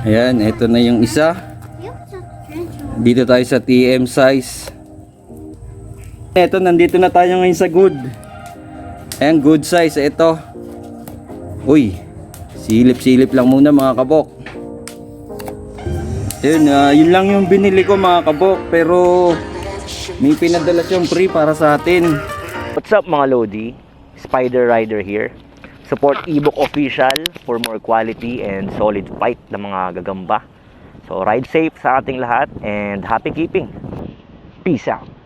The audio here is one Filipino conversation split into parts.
Ayan, ito na yung isa. Dito tayo sa TM size. Ito, nandito na tayo ngayon sa good. Ayan, good size. Ito. Uy, silip-silip lang muna mga kabok. Yun, ah, yun lang yung binili ko mga kabok. Pero may pinadala siyang free para sa atin. What's up mga Lodi? Spider Rider here. Support ebook official for more quality and solid fight ng mga gagamba. So ride safe sa ating lahat and happy keeping. Peace out.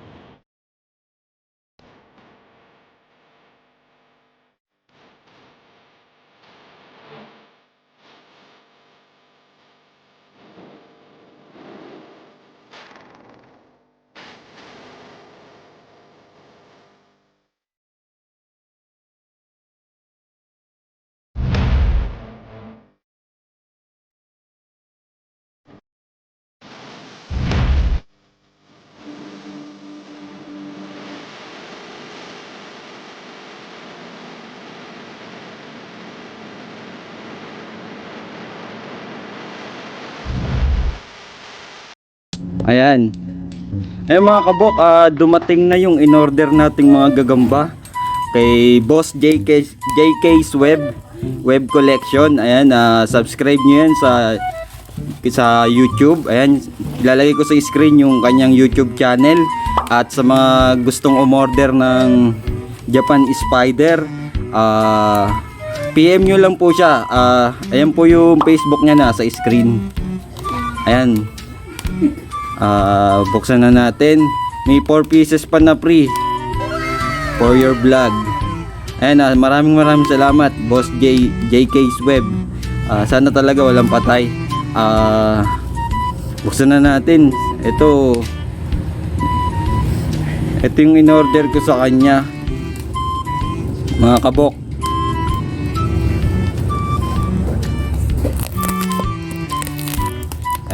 Ayan. Eh mga kabok, ah, dumating na yung in-order nating mga gagamba kay Boss JK, JK's Web Web Collection. Ayan, ah, subscribe nyo yan sa sa YouTube. Ayan, ilalagay ko sa screen yung kanyang YouTube channel at sa mga gustong umorder ng Japan Spider, ah PM nyo lang po siya. Ah, ayan po yung Facebook niya na sa screen. Ayan. Ah, buksan na natin. May 4 pieces pa na free for your vlog. Ayan, ah, maraming maraming salamat, Boss J JK's Web. Ah, sana talaga walang patay. Ah, buksan na natin. Ito Ito yung in-order ko sa kanya. Mga kabok.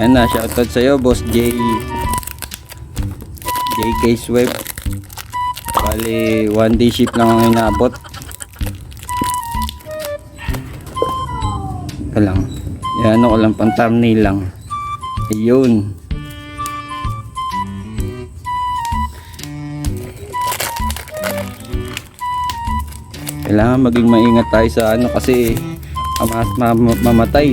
Ayan na, shoutout sa'yo, Boss J. JK's Web. Bali, one day ship lang ang inabot. Ika lang. Yan, ano ko lang, pang thumbnail lang. Ayun. Kailangan maging maingat tayo sa ano kasi ama, ma- mamatay.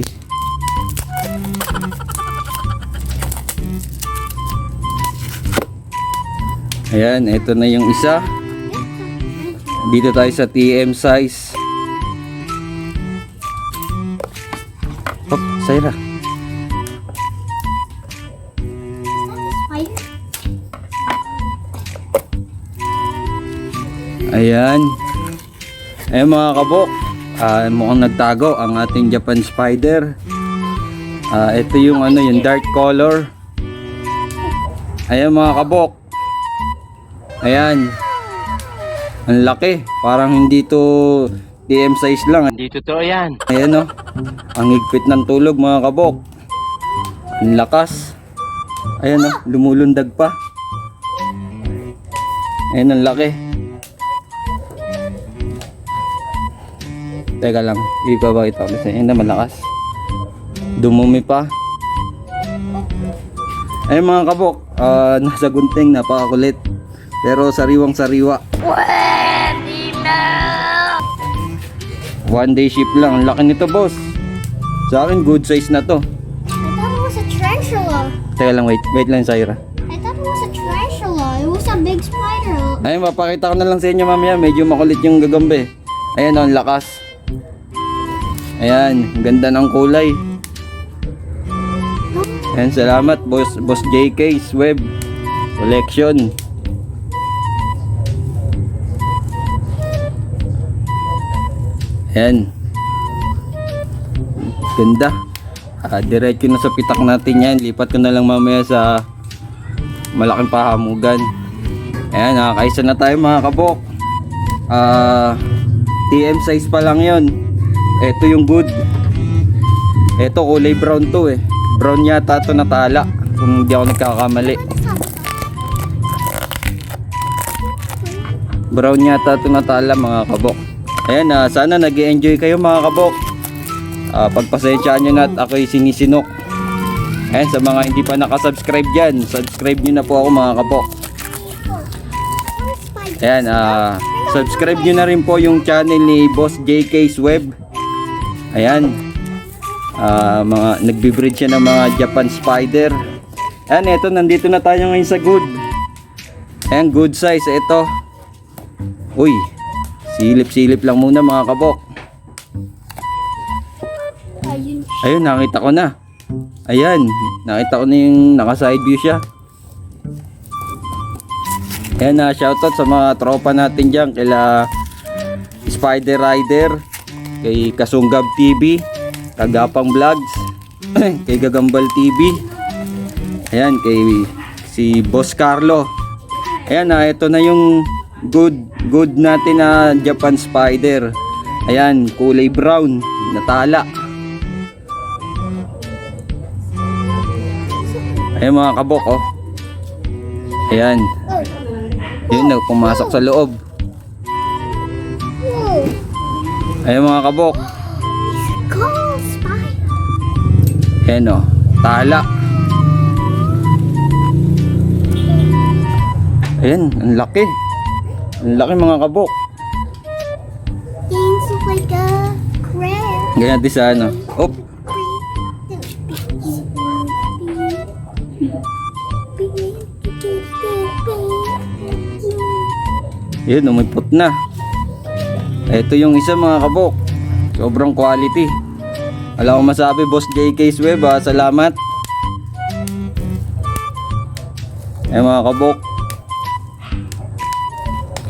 Ayan, ito na yung isa. Dito tayo sa TM size. Hop, Saira. Ayan. Ayan mga kabok. Ah, mukhang nagtago ang ating Japan Spider. Ah, ito yung ano, yung dark color. Ayan mga kabok. Ayan. Ang laki. Parang hindi to DM size lang. Hindi totoo yan. Ayan o. Ang higpit ng tulog mga kabok. Ang lakas. Ayan o. Lumulundag pa. Ayan ang laki. Teka lang. Ipabakita ko kasi. Ayan na malakas. Dumumi pa. Ayun mga kabok. ah, nasa gunting. Napakakulit. Pero sariwang sariwa. One day ship lang. Ang laki nito boss. Sa akin good size na to. I thought it was a tarantula. Teka lang wait. Wait lang Syra. I thought it was a tarantula. It was a big spider. Ayun, mapakita ko na lang sa inyo mamaya. Medyo makulit yung gagambe. Ayan, oh, ang lakas. Ayan, ang ganda ng kulay. Ayan, salamat, boss, boss JK's web collection. Ayan. Ganda. Ah, diretso na sa pitak natin yan. Lipat ko na lang mamaya sa malaking pahamugan. Ayan, nakakaisa na tayo mga kabok. Ah, TM size pa lang yon. Ito yung good. Ito kulay brown to eh. Brown yata to natala. Kung hindi ako nagkakamali. Brown yata to natala mga kabok. Ayan, ah, sana nag enjoy kayo mga kabok. Ah, pagpasensyaan nyo na at ako'y sinisinok. Ayan, sa mga hindi pa nakasubscribe dyan, subscribe nyo na po ako mga kabok. Ayan, ah, subscribe nyo na rin po yung channel ni Boss JK's Web. Ayan. Ah, mga nagbi-breed siya ng mga Japan Spider. Ayan, eto nandito na tayo ngayon sa good. Ayan, good size ito. Uy, silip-silip lang muna mga kabok. Ayun. Nakita ko na. Ayan, nakita ko na yung naka-side view siya. Ayan na, shoutout sa mga tropa natin dyan. Kila Spider Rider, kay Kasunggab TV, Kagapang Vlogs, kay Gagambal TV. Ayan, kay si Boss Carlo. Ayan na, ito na yung good good natin na Japan Spider. Ayan, kulay brown, natala. Ayan mga kabok oh. Ayan. Yun na, pumasok sa loob. Ayan mga kabok. Ayan oh. Tala. Ayan, ang laki. Ang laki mga kabok. Things like a crab. Ganyan din sa ano. Oh, yun, umipot na. Ito yung isa mga kabok. Sobrang quality. Wala akong masabi, Boss JK's Web ha. Salamat. Eh mga kabok.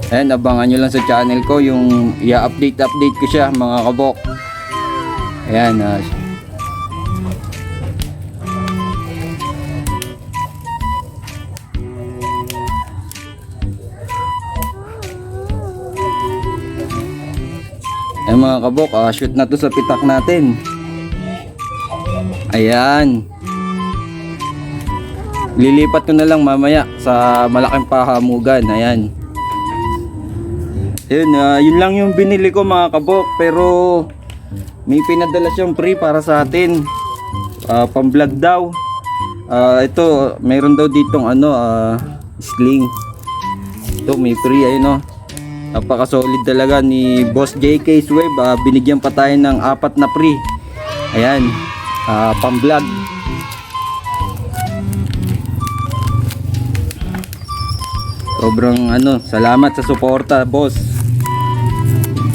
Ayan, abangan nyo lang sa channel ko yung i-update update ko siya mga kabok. Ayan, ah, Ay mga kabok, ah, shoot na to sa pitak natin. Ayan. Lilipat ko na lang mamaya sa malaking pahamugan. Ayan. Yun, ah, yun lang yung binili ko mga kabok. Pero may pinadala siyang free para sa atin. Ah, pang-vlog daw. Ah, ito, meron daw ditong ano, ah, sling. Ito, may free. Ayun oh. Napaka-solid talaga ni Boss JK's Web. Ah, binigyan pa tayo ng apat na free. Ayan. Ah, pang-vlog. Sobrang ano, salamat sa suporta, boss.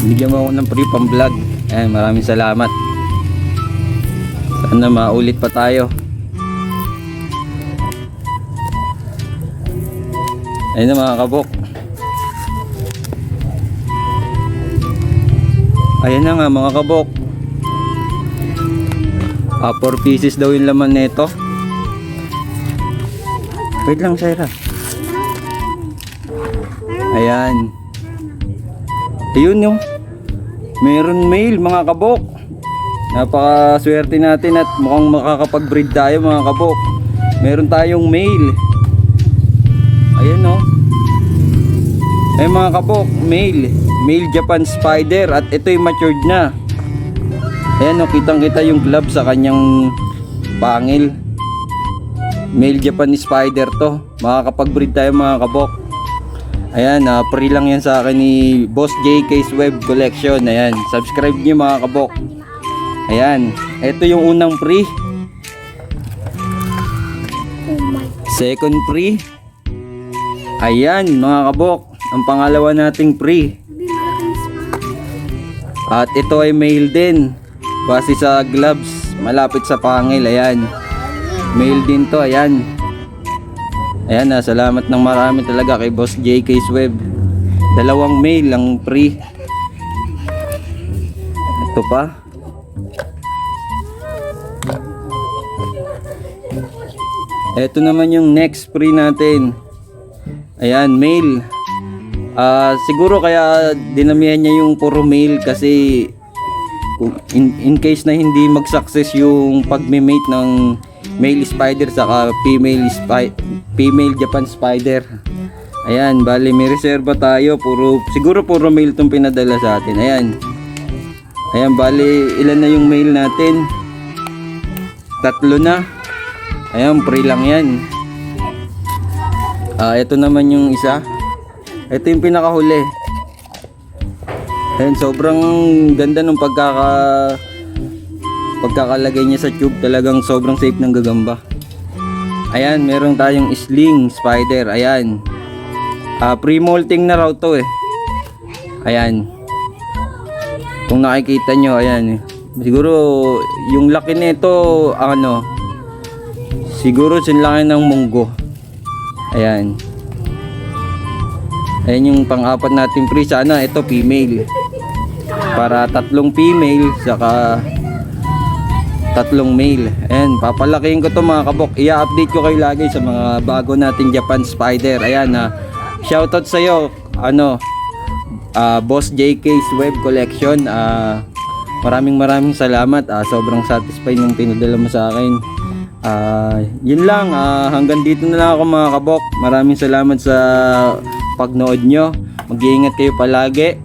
Binigyan mo ako ng free pang-vlog. Ayan, maraming salamat. Sana maulit pa tayo. Ayun na mga kabok. Ayan na nga mga kabok. Ah, 4 pieces daw yung laman nito. Wait lang, Shaira. Ayan. Ayun yung. Meron mail mga kabok. Napakaswerte natin at mukhang makakapag-breed tayo mga kabok. Meron tayong mail. Ayan oh. Ay mga kabok, mail. Mail Japan Spider at ito'y matured na. Ayan oh, kitang kita yung glove sa kanyang pangil. Male Japan Spider to. Makakapag-breed tayo mga kabok. Ayan, ah, free lang yan sa akin ni Boss JK's Web Collection. Ayan, subscribe niyo mga kabok. Ayan, ito yung unang free. Second free. Ayan, mga kabok. Ang pangalawa nating free. At ito ay male din. Base sa gloves, malapit sa pangil. Ayan. Male din to, ayan. Ayan na, salamat ng marami talaga kay Boss JK's Web. Dalawang mail ang free. Ito pa. Ito naman yung next free natin. Ayan, mail. Ah, siguro kaya dinamihan niya yung puro mail kasi in, in case na hindi mag-success yung pagme-mate ng male spider saka female spy, female Japan spider. Ayan, bali may reserva tayo, puro siguro puro male tong pinadala sa atin. Ayan. Ayan, bali, ilan na yung mail natin? Tatlo na. Ayan, free lang yan. Ah, ito naman yung isa. Ito yung pinakahuli. Ayan, sobrang ganda ng pagkaka pagkakalagay niya sa tube. Talagang sobrang safe ng gagamba. Ayan, meron tayong sling spider. Ayan. Ah, pre-molting na raw to eh. Ayan. Kung nakikita nyo, ayan. Siguro, yung laki nito, ano, siguro sinlaki ng munggo. Ayan. Ayan yung pang-apat natin pre. Sana ito female. Para tatlong female, saka tatlong male. Ayan, papalakihin ko to mga kabok. I-update ko kayo lagi sa mga bago nating Japan Spider. Ayan na. shoutout sa iyo. Ano? ah, Boss JK's Web Collection. Ah, maraming maraming salamat. Ah, sobrang satisfied yung pinadala mo sa akin. Ah, yun lang. Ah, hanggang dito na lang ako mga kabok. Maraming salamat sa pagnood nyo. Mag-iingat kayo palagi.